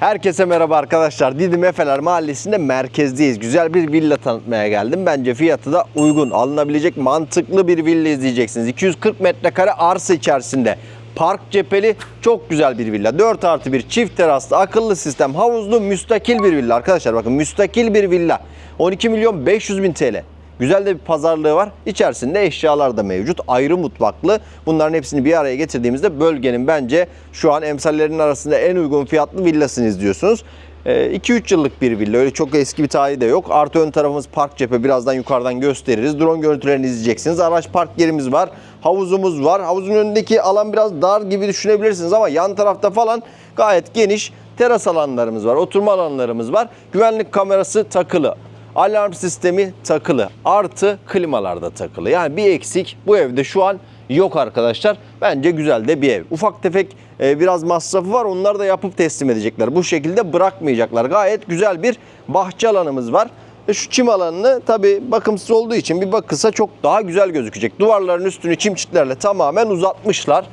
Herkese merhaba arkadaşlar. Didim Efeler Mahallesi'nde merkezdeyiz. Güzel bir villa tanıtmaya geldim. Bence fiyatı da uygun. Alınabilecek mantıklı bir villa izleyeceksiniz. 240 metrekare arsa içerisinde. Park cepheli çok güzel bir villa. 4 artı bir çift teraslı akıllı sistem havuzlu müstakil bir villa. Arkadaşlar bakın müstakil bir villa. 12 milyon 500 bin TL. Güzel de bir pazarlığı var. İçerisinde eşyalar da mevcut. Ayrı mutfaklı. Bunların hepsini bir araya getirdiğimizde bölgenin bence şu an emsallerinin arasında en uygun fiyatlı villasını izliyorsunuz. 2-3 yıllık bir villa. Öyle çok eski bir tarihi de yok. Artı ön tarafımız park cephe. Birazdan yukarıdan gösteririz. Drone görüntülerini izleyeceksiniz. Araç park yerimiz var. Havuzumuz var. Havuzun önündeki alan biraz dar gibi düşünebilirsiniz ama yan tarafta falan gayet geniş teras alanlarımız var. Oturma alanlarımız var. Güvenlik kamerası takılı. Alarm sistemi takılı. Artı klimalar da takılı. Yani bir eksik bu evde şu an yok arkadaşlar. Bence güzel de bir ev. Ufak tefek e, biraz masrafı var. Onları da yapıp teslim edecekler. Bu şekilde bırakmayacaklar. Gayet güzel bir bahçe alanımız var. E, Şu çim alanını tabi bakımsız olduğu için bir bakılsa çok daha güzel gözükecek. Duvarların üstünü çim çitlerle tamamen uzatmışlar.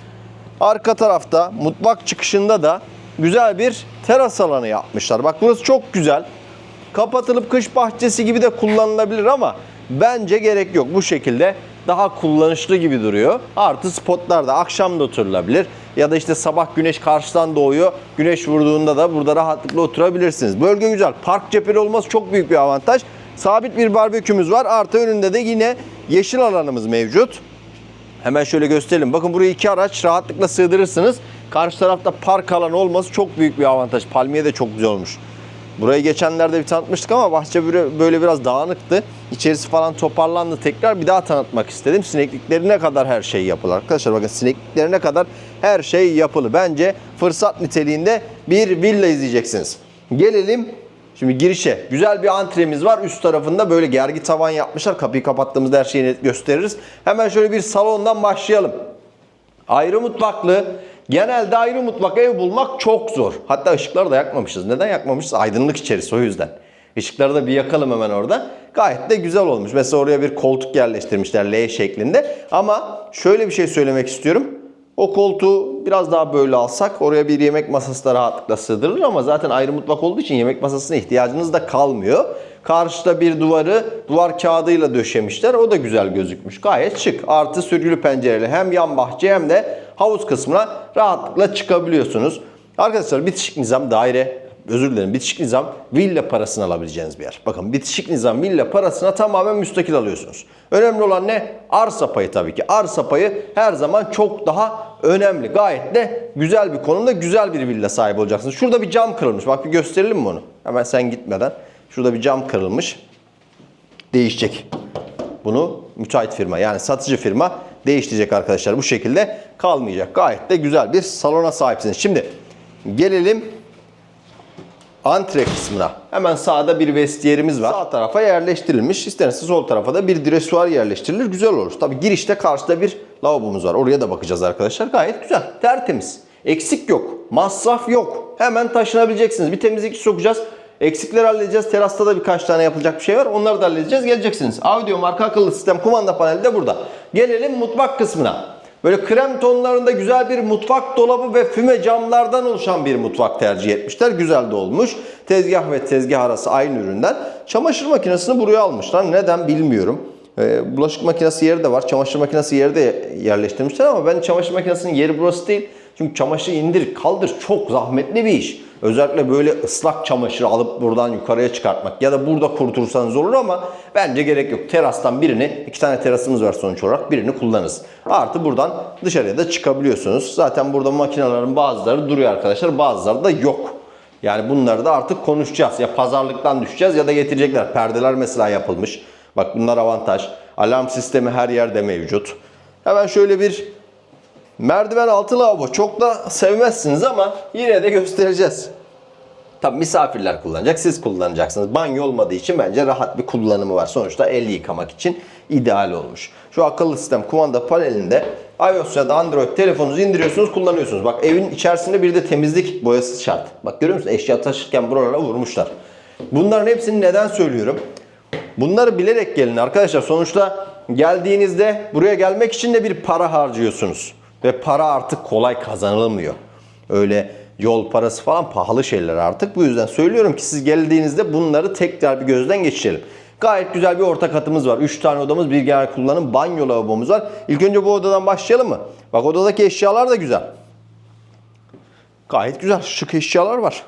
Arka tarafta mutfak çıkışında da güzel bir teras alanı yapmışlar. Bak burası çok güzel. Kapatılıp kış bahçesi gibi de kullanılabilir ama bence gerek yok. Bu şekilde daha kullanışlı gibi duruyor. Artı spotlar da akşam da oturulabilir. Ya da işte sabah güneş karşıdan doğuyor. Güneş vurduğunda da burada rahatlıkla oturabilirsiniz. Bölge güzel. Park cepheli olması çok büyük bir avantaj. Sabit bir barbekümüz var. Artı önünde de yine yeşil alanımız mevcut. Hemen şöyle gösterelim. Bakın buraya iki araç rahatlıkla sığdırırsınız. Karşı tarafta park alanı olması çok büyük bir avantaj. Palmiye de çok güzel olmuş. Burayı geçenlerde bir tanıtmıştık ama bahçe böyle- biraz dağınıktı. İçerisi falan toparlandı tekrar bir daha tanıtmak istedim. Sinekliklerine kadar her şey yapılı arkadaşlar. Bakın sinekliklerine kadar her şey yapılı. Bence fırsat niteliğinde bir villa izleyeceksiniz. Gelelim Şimdi girişe güzel bir antremiz var. Üst tarafında böyle gergi tavan yapmışlar. Kapıyı kapattığımızda her şeyi net gösteririz. Hemen şöyle bir salondan başlayalım. Ayrı mutfaklı. Genelde ayrı mutfak ev bulmak çok zor. Hatta ışıkları da yakmamışız. Neden yakmamışız? Aydınlık içerisi o yüzden. Işıkları da bir yakalım hemen orada. Gayet de güzel olmuş. Mesela oraya bir koltuk yerleştirmişler L şeklinde. Ama şöyle bir şey söylemek istiyorum. O koltuğu biraz daha böyle alsak oraya bir yemek masası da rahatlıkla sığdırılır ama zaten ayrı mutfak olduğu için yemek masasına ihtiyacınız da kalmıyor. Karşıda bir duvarı duvar kağıdıyla döşemişler. O da güzel gözükmüş. Gayet şık. Artı sürgülü pencereli hem yan bahçe hem de havuz kısmına rahatlıkla çıkabiliyorsunuz. Arkadaşlar bitişik nizam daire özür dilerim bitişik nizam villa parasını alabileceğiniz bir yer. Bakın bitişik nizam villa parasına tamamen müstakil alıyorsunuz. Önemli olan ne? Arsa payı tabii ki. Arsa payı her zaman çok daha önemli. Gayet de güzel bir konumda güzel bir villa sahibi olacaksınız. Şurada bir cam kırılmış. Bak bir gösterelim mi onu? Hemen sen gitmeden. Şurada bir cam kırılmış. Değişecek. Bunu müteahhit firma yani satıcı firma değiştirecek arkadaşlar. Bu şekilde kalmayacak. Gayet de güzel bir salona sahipsiniz. Şimdi gelelim antre kısmına. Hemen sağda bir vestiyerimiz var. Sağ tarafa yerleştirilmiş. İsterse sol tarafa da bir dresuar yerleştirilir. Güzel olur. Tabi girişte karşıda bir lavabomuz var. Oraya da bakacağız arkadaşlar. Gayet güzel. Tertemiz. Eksik yok. Masraf yok. Hemen taşınabileceksiniz. Bir temizlik sokacağız. Eksikleri halledeceğiz. Terasta da birkaç tane yapılacak bir şey var. Onları da halledeceğiz. Geleceksiniz. Audio marka akıllı sistem kumanda paneli de burada. Gelelim mutfak kısmına. Böyle krem tonlarında güzel bir mutfak dolabı ve füme camlardan oluşan bir mutfak tercih etmişler. Güzel de olmuş. Tezgah ve tezgah arası aynı üründen. Çamaşır makinesini buraya almışlar. Neden bilmiyorum. Ee, bulaşık makinesi yeri de var. Çamaşır makinesi yeri de yerleştirmişler ama ben çamaşır makinesinin yeri burası değil. Çünkü çamaşır indir kaldır çok zahmetli bir iş. Özellikle böyle ıslak çamaşır alıp buradan yukarıya çıkartmak ya da burada kurutursanız olur ama bence gerek yok. Terastan birini, iki tane terasımız var sonuç olarak birini kullanırız. Artı buradan dışarıya da çıkabiliyorsunuz. Zaten burada makinelerin bazıları duruyor arkadaşlar bazıları da yok. Yani bunları da artık konuşacağız. Ya pazarlıktan düşeceğiz ya da getirecekler. Perdeler mesela yapılmış. Bak bunlar avantaj. Alarm sistemi her yerde mevcut. Hemen şöyle bir Merdiven altı lavabo çok da sevmezsiniz ama yine de göstereceğiz. Tabi misafirler kullanacak, siz kullanacaksınız. Banyo olmadığı için bence rahat bir kullanımı var. Sonuçta el yıkamak için ideal olmuş. Şu akıllı sistem kumanda panelinde iOS ya da Android telefonunuzu indiriyorsunuz, kullanıyorsunuz. Bak evin içerisinde bir de temizlik boyası şart. Bak görüyor musun? Eşya taşırken buralara vurmuşlar. Bunların hepsini neden söylüyorum? Bunları bilerek gelin arkadaşlar. Sonuçta geldiğinizde buraya gelmek için de bir para harcıyorsunuz. Ve para artık kolay kazanılmıyor. Öyle Yol parası falan pahalı şeyler artık. Bu yüzden söylüyorum ki siz geldiğinizde bunları tekrar bir gözden geçirelim. Gayet güzel bir orta katımız var. 3 tane odamız, bir genel kullanım, banyo lavabomuz var. İlk önce bu odadan başlayalım mı? Bak odadaki eşyalar da güzel. Gayet güzel. Şık eşyalar var.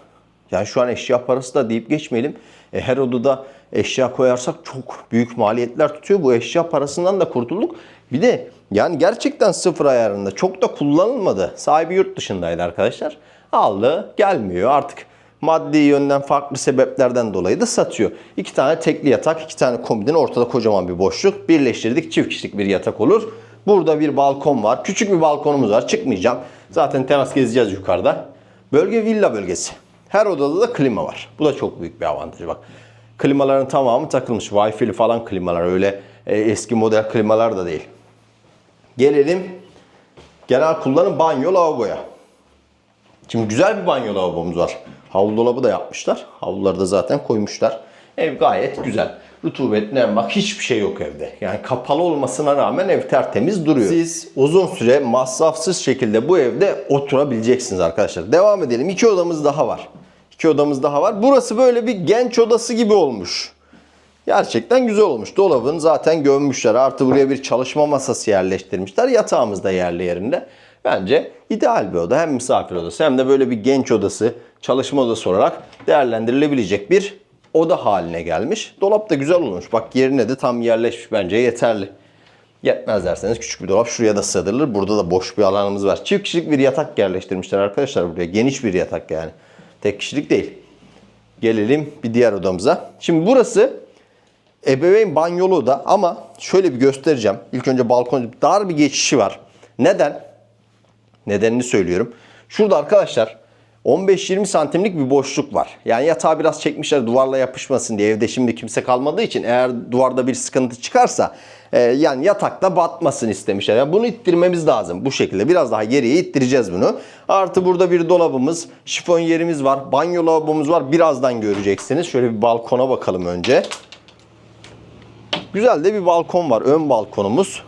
Yani şu an eşya parası da deyip geçmeyelim. E, her odada eşya koyarsak çok büyük maliyetler tutuyor. Bu eşya parasından da kurtulduk. Bir de yani gerçekten sıfır ayarında çok da kullanılmadı. Sahibi yurt dışındaydı arkadaşlar. Aldı gelmiyor artık maddi yönden farklı sebeplerden dolayı da satıyor. İki tane tekli yatak, iki tane kombinin ortada kocaman bir boşluk. Birleştirdik çift kişilik bir yatak olur. Burada bir balkon var. Küçük bir balkonumuz var. Çıkmayacağım. Zaten teras gezeceğiz yukarıda. Bölge villa bölgesi. Her odada da klima var. Bu da çok büyük bir avantaj bak. Klimaların tamamı takılmış. Wi-Fi'li falan klimalar. Öyle e, eski model klimalar da değil. Gelelim genel kullanım banyo lavaboya. Şimdi güzel bir banyo lavabomuz var. Havlu dolabı da yapmışlar. Havluları da zaten koymuşlar. Ev gayet güzel. Rutubet, nem bak hiçbir şey yok evde. Yani kapalı olmasına rağmen ev tertemiz duruyor. Siz uzun süre masrafsız şekilde bu evde oturabileceksiniz arkadaşlar. Devam edelim. İki odamız daha var. İki odamız daha var. Burası böyle bir genç odası gibi olmuş. Gerçekten güzel olmuş. Dolabın zaten gömmüşler. Artı buraya bir çalışma masası yerleştirmişler. Yatağımız da yerli yerinde. Bence ideal bir oda. Hem misafir odası hem de böyle bir genç odası, çalışma odası olarak değerlendirilebilecek bir oda haline gelmiş. Dolap da güzel olmuş. Bak yerine de tam yerleşmiş. Bence yeterli. Yetmez derseniz küçük bir dolap şuraya da sığdırılır. Burada da boş bir alanımız var. Çift kişilik bir yatak yerleştirmişler arkadaşlar buraya. Geniş bir yatak yani. Tek kişilik değil. Gelelim bir diğer odamıza. Şimdi burası ebeveyn banyolu oda ama şöyle bir göstereceğim. İlk önce balkon dar bir geçişi var. Neden? Nedenini söylüyorum. Şurada arkadaşlar 15-20 santimlik bir boşluk var. Yani yatağı biraz çekmişler duvarla yapışmasın diye. Evde şimdi kimse kalmadığı için eğer duvarda bir sıkıntı çıkarsa e, yani yatakta batmasın istemişler. Yani bunu ittirmemiz lazım bu şekilde. Biraz daha geriye ittireceğiz bunu. Artı burada bir dolabımız, şifon yerimiz var, banyo lavabomuz var. Birazdan göreceksiniz. Şöyle bir balkona bakalım önce. Güzel de bir balkon var. Ön balkonumuz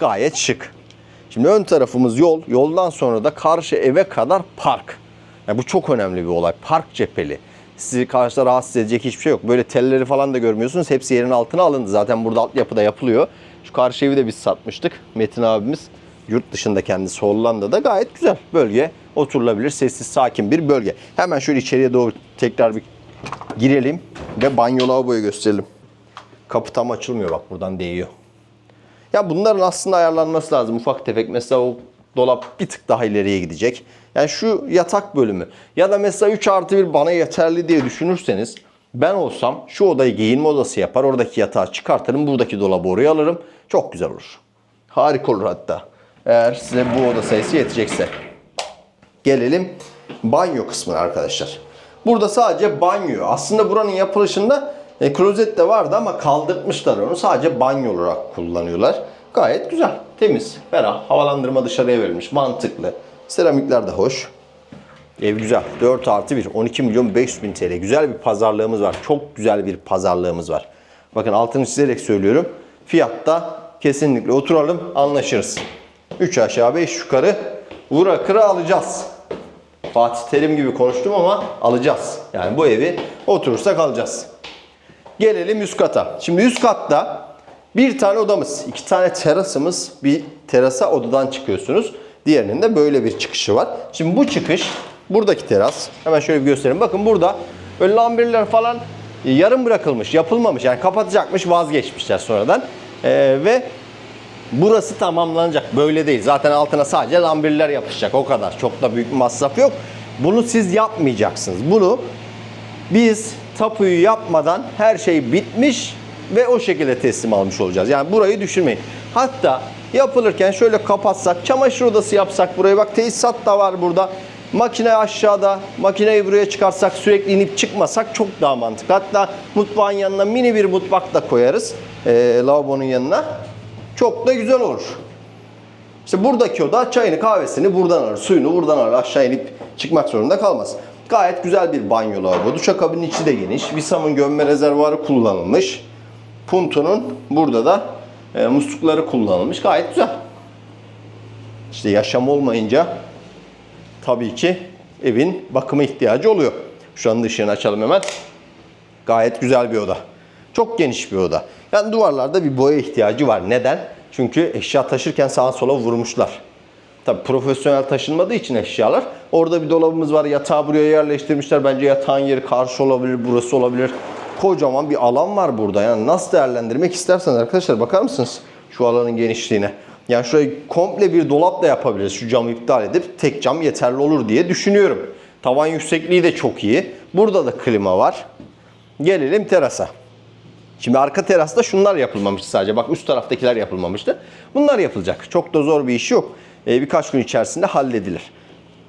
gayet şık. Şimdi ön tarafımız yol. Yoldan sonra da karşı eve kadar park. Yani bu çok önemli bir olay. Park cepheli. Sizi karşıda rahatsız edecek hiçbir şey yok. Böyle telleri falan da görmüyorsunuz. Hepsi yerin altına alındı. Zaten burada altyapıda yapılıyor. Şu karşı evi de biz satmıştık. Metin abimiz yurt dışında kendisi Hollanda'da gayet güzel bölge. Oturulabilir, sessiz, sakin bir bölge. Hemen şöyle içeriye doğru tekrar bir girelim ve banyo lavaboyu gösterelim. Kapı tam açılmıyor bak buradan değiyor. Ya bunların aslında ayarlanması lazım. Ufak tefek mesela o dolap bir tık daha ileriye gidecek. Yani şu yatak bölümü ya da mesela 3 artı 1 bana yeterli diye düşünürseniz ben olsam şu odayı giyinme odası yapar. Oradaki yatağı çıkartırım. Buradaki dolabı oraya alırım. Çok güzel olur. Harika olur hatta. Eğer size bu oda sayısı yetecekse. Gelelim banyo kısmına arkadaşlar. Burada sadece banyo. Aslında buranın yapılışında e, klozet de vardı ama kaldırmışlar onu. Sadece banyo olarak kullanıyorlar. Gayet güzel, temiz, ferah. Havalandırma dışarıya verilmiş, mantıklı. Seramikler de hoş. Ev güzel. 4 artı 1. 12 milyon 500 bin TL. Güzel bir pazarlığımız var. Çok güzel bir pazarlığımız var. Bakın altını çizerek söylüyorum. Fiyatta kesinlikle oturalım anlaşırız. 3 aşağı 5 yukarı vura kıra alacağız. Fatih Terim gibi konuştum ama alacağız. Yani bu evi oturursak alacağız. Gelelim üst kata. Şimdi üst katta bir tane odamız, iki tane terasımız, bir terasa odadan çıkıyorsunuz. Diğerinin de böyle bir çıkışı var. Şimdi bu çıkış, buradaki teras. Hemen şöyle bir göstereyim. Bakın burada böyle lambirler falan yarım bırakılmış, yapılmamış. Yani kapatacakmış, vazgeçmişler sonradan. Ee, ve burası tamamlanacak. Böyle değil. Zaten altına sadece lambirler yapışacak. O kadar. Çok da büyük masraf yok. Bunu siz yapmayacaksınız. Bunu biz tapuyu yapmadan her şey bitmiş ve o şekilde teslim almış olacağız. Yani burayı düşünmeyin. Hatta yapılırken şöyle kapatsak, çamaşır odası yapsak buraya bak tesisat da var burada. Makine aşağıda, makineyi buraya çıkarsak sürekli inip çıkmasak çok daha mantıklı. Hatta mutfağın yanına mini bir mutfak da koyarız. Ee, lavabonun yanına. Çok da güzel olur. İşte buradaki oda çayını kahvesini buradan alır, suyunu buradan alır. Aşağı inip çıkmak zorunda kalmaz. Gayet güzel bir banyo lavabo. Duşakabinin içi de geniş. Visam'ın gömme rezervuarı kullanılmış. Punto'nun burada da e, muslukları kullanılmış. Gayet güzel. İşte yaşam olmayınca tabii ki evin bakıma ihtiyacı oluyor. Şu anda ışığını açalım hemen. Gayet güzel bir oda. Çok geniş bir oda. Yani duvarlarda bir boya ihtiyacı var. Neden? Çünkü eşya taşırken sağa sola vurmuşlar. Tabii profesyonel taşınmadığı için eşyalar. Orada bir dolabımız var. Yatağı buraya yerleştirmişler. Bence yatağın yeri karşı olabilir, burası olabilir. Kocaman bir alan var burada. Yani nasıl değerlendirmek isterseniz arkadaşlar bakar mısınız şu alanın genişliğine? Yani şurayı komple bir dolap da yapabiliriz. Şu camı iptal edip tek cam yeterli olur diye düşünüyorum. Tavan yüksekliği de çok iyi. Burada da klima var. Gelelim terasa. Şimdi arka terasta şunlar yapılmamıştı sadece. Bak üst taraftakiler yapılmamıştı. Bunlar yapılacak. Çok da zor bir iş yok. Ee, birkaç gün içerisinde halledilir.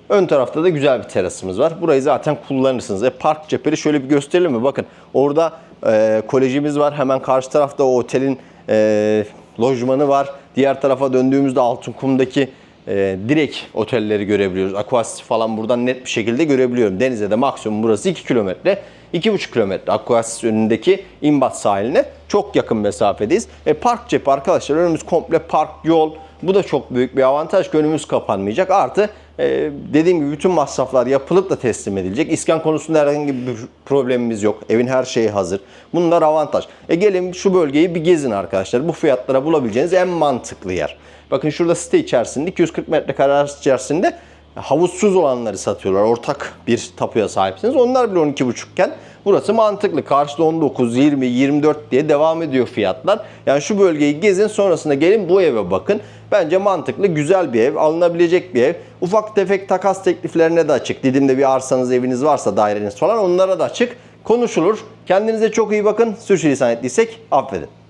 Ön tarafta da güzel bir terasımız var. Burayı zaten kullanırsınız. E, park cepheli şöyle bir gösterelim mi? Bakın orada e, kolejimiz var. Hemen karşı tarafta o otelin e, lojmanı var. Diğer tarafa döndüğümüzde Altınkum'daki e, direkt otelleri görebiliyoruz. Aquas falan buradan net bir şekilde görebiliyorum. Denize de maksimum burası 2 kilometre. 2,5 kilometre Aquas önündeki İmbat sahiline çok yakın mesafedeyiz. E, park cephe arkadaşlar önümüz komple park yol. Bu da çok büyük bir avantaj ki önümüz kapanmayacak. Artı e, dediğim gibi bütün masraflar yapılıp da teslim edilecek. İskan konusunda herhangi bir problemimiz yok. Evin her şeyi hazır. Bunlar avantaj. E gelin şu bölgeyi bir gezin arkadaşlar. Bu fiyatlara bulabileceğiniz en mantıklı yer. Bakın şurada site içerisinde 240 metrekare içerisinde havuzsuz olanları satıyorlar. Ortak bir tapuya sahipsiniz. Onlar bile 12,5 iken burası mantıklı. Karşıda 19, 20, 24 diye devam ediyor fiyatlar. Yani şu bölgeyi gezin sonrasında gelin bu eve bakın. Bence mantıklı, güzel bir ev, alınabilecek bir ev. Ufak tefek takas tekliflerine de açık. Didim'de bir arsanız, eviniz varsa daireniz falan onlara da açık. Konuşulur. Kendinize çok iyi bakın. Sürçülisan ettiysek affedin.